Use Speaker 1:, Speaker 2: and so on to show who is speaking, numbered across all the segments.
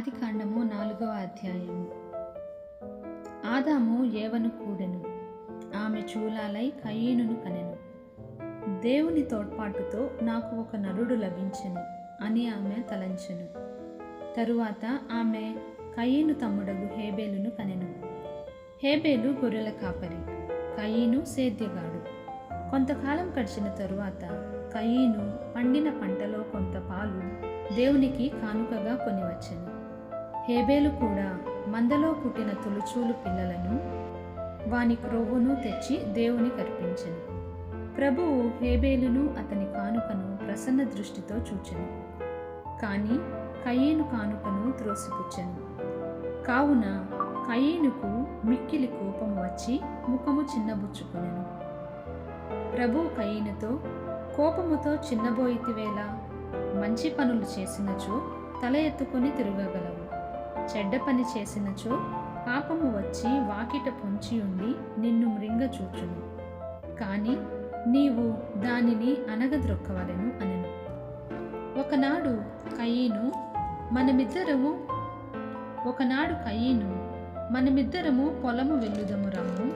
Speaker 1: ఆది కాండము నాలుగవ అధ్యాయము. ఆదాము ఏవను కూడెను ఆమె చూలాలై కయీనును కనెను. దేవుని తోడ్పాటుతో నాకు ఒక నరుడు లభించెను అని ఆమె తలంచెను. తరువాత ఆమె కయీను తమ్ముడగు హేబేలును కనెను. హేబేలు గొర్రెల కాపరి కయీను సేద్యగాడు. కొంతకాలం గడిచిన తరువాత కయీను పండిన పంటలో కొంత పాలు దేవునికి కానుకగా కొనివచ్చెను హేబేలు కూడా మందలో పుట్టిన తొలుచూలు పిల్లలను వాని క్రొవ్వును తెచ్చి దేవుని కర్పించను ప్రభువు హేబేలును అతని కానుకను ప్రసన్న దృష్టితో చూచెను. కానీ కయ్యేను కానుకను త్రోసిపుచ్చను. కావున కయ్యేనుకు మిక్కిలి కోపం వచ్చి ముఖము చిన్నబుచ్చుకొనెను. ప్రభు కయీనుతో కోపముతో చిన్నబోయితివేళ మంచి పనులు చేసినచో తల ఎత్తుకొని తిరగగలవు. చెడ్డ పని చేసినచో పాపము వచ్చి వాకిట పొంచి ఉండి నిన్ను మృంగచూచును కానీ నీవు దానిని అనగద్రొక్కవలెను అనెను. ఒకనాడు కయ్యను మనమిద్దరము ఒకనాడు కయ్యను మనమిద్దరము పొలము వెళ్ళుదము రమ్ము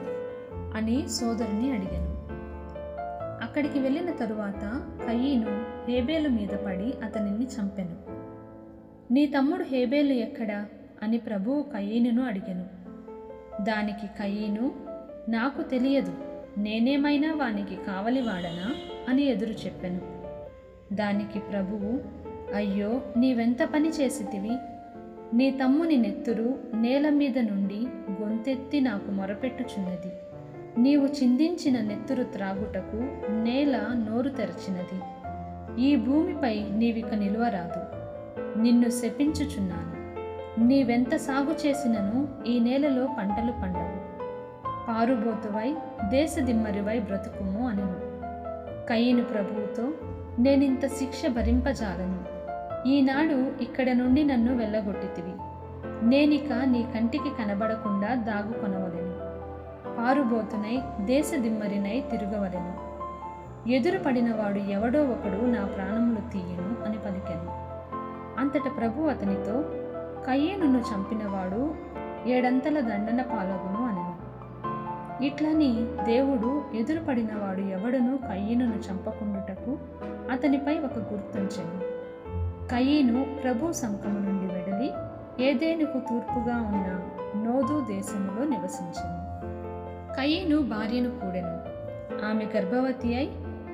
Speaker 1: అని సోదరుని అడిగాను. అక్కడికి వెళ్ళిన తరువాత కయ్యను హేబేలు మీద పడి అతనిని చంపెను. నీ తమ్ముడు హేబేలు ఎక్కడా? అని ప్రభువు కయీనును అడిగాను. దానికి కయీను నాకు తెలియదు నేనేమైనా వానికి కావలివాడనా? అని ఎదురు చెప్పాను. దానికి ప్రభువు అయ్యో నీవెంత పని చేసితివి? నీ తమ్ముని నెత్తురు నేల మీద నుండి గొంతెత్తి నాకు మొరపెట్టుచున్నది. నీవు చిందించిన నెత్తురు త్రాగుటకు నేల నోరు తెరచినది. ఈ భూమిపై నీవిక నిలువరాదు. నిన్ను శపించుచున్నాను. నీవెంత సాగు చేసినను ఈ నేలలో పంటలు పండవు. పారుబోతువై దేశదిమ్మరివై బ్రతుకుము అని కయ్యను ప్రభువుతో నేనింత శిక్ష భరింపజాలను. ఈనాడు ఇక్కడ నుండి నన్ను వెళ్ళగొట్టితివి. నేనిక నీ కంటికి కనబడకుండా దాగుకొనవలెను. పారుబోతునై దేశదిమ్మరినై తిరగవలెను. ఎదురుపడినవాడు ఎవడో ఒకడు నా ప్రాణములు తీయను అని పలికెను. అంతట ప్రభు అతనితో కయ్యేనును చంపినవాడు ఏడంతల దండన పాలగును అనెను. ఇట్లని దేవుడు ఎదురుపడినవాడు ఎవడను కయ్యనును చంపకుండుటకు అతనిపై ఒక గుర్తుంచెను. కయ్యను ప్రభు సంకము నుండి వెడలి ఏదేనుకు తూర్పుగా ఉన్న నోదు దేశములో నివసించింది కయ్యను భార్యను కూడెను. ఆమె గర్భవతి అయి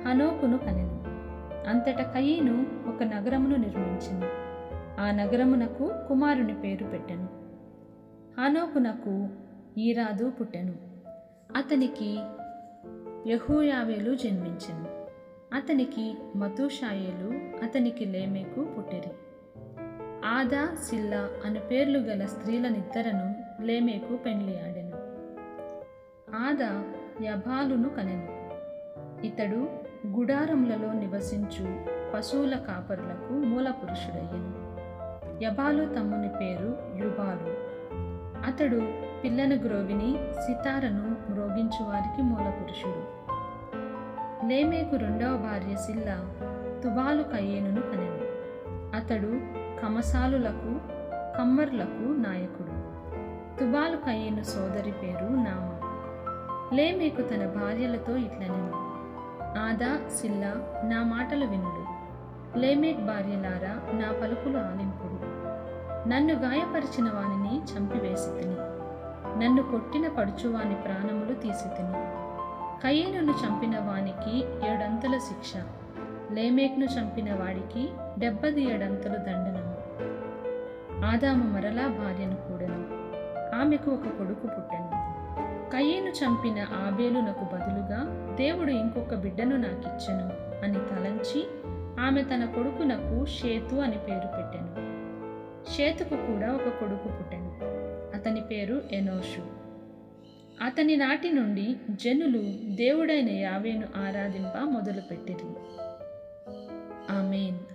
Speaker 1: హనోకును కనెను. అంతట కయ్యను ఒక నగరమును నిర్మించింది ఆ నగరమునకు కుమారుని పేరు పెట్టెను. హానోకునకు ఈరాదు పుట్టెను. అతనికి యహూయావేలు జన్మించెను. అతనికి మధుషాయేలు అతనికి లేమేకు పుట్టిరి. ఆదా సిల్లా అను పేర్లు గల స్త్రీలనిద్దరను లేమేకు పెండ్లి ఆడెను ఆదా యభాలును కనెను. ఇతడు గుడారములలో నివసించు పశువుల కాపరులకు మూల పురుషుడయ్యను యబాలు తమ్ముని పేరు యుబాలు. అతడు పిల్లను గ్రోవిని సితారను మ్రోగించువారికి మూలపురుషుడు. మూల పురుషుడు లేమేకు రెండవ భార్య సిల్ల తుబాలు కయ్యేనును కనెను. అతడు కమసాలులకు కమ్మర్లకు నాయకుడు. తుబాలు కయ్యేను సోదరి పేరు నామ. లేమేకు తన భార్యలతో ఇట్లనెను ఆదా సిల్ల నా మాటలు వినుడు. లేమేక్ భార్యలారా నా పలుకులు ఆలింపుడు నన్ను గాయపరిచిన వానిని చంపివేసి తిని నన్ను కొట్టిన పడుచువాని ప్రాణములు తీసి తిని కయ్యేనును చంపిన వానికి ఏడంతల శిక్ష. లేమేక్ను చంపిన వాడికి డెబ్బది ఏడంతలు దండనము. ఆదాము మరలా భార్యను కూడను. ఆమెకు ఒక కొడుకు పుట్టను. కయ్యేను చంపిన ఆబేలునకు బదులుగా దేవుడు ఇంకొక బిడ్డను నాకిచ్చెను అని తలంచి ఆమె తన కొడుకునకు షేతు అని పేరు పెట్టెను. షేతుకు కూడా ఒక కొడుకు పుట్టెను. అతని పేరు ఎనోషు. అతని నాటి నుండి జనులు దేవుడైన యావేను ఆరాధింప మొదలుపెట్టిరి. ఆమెన్.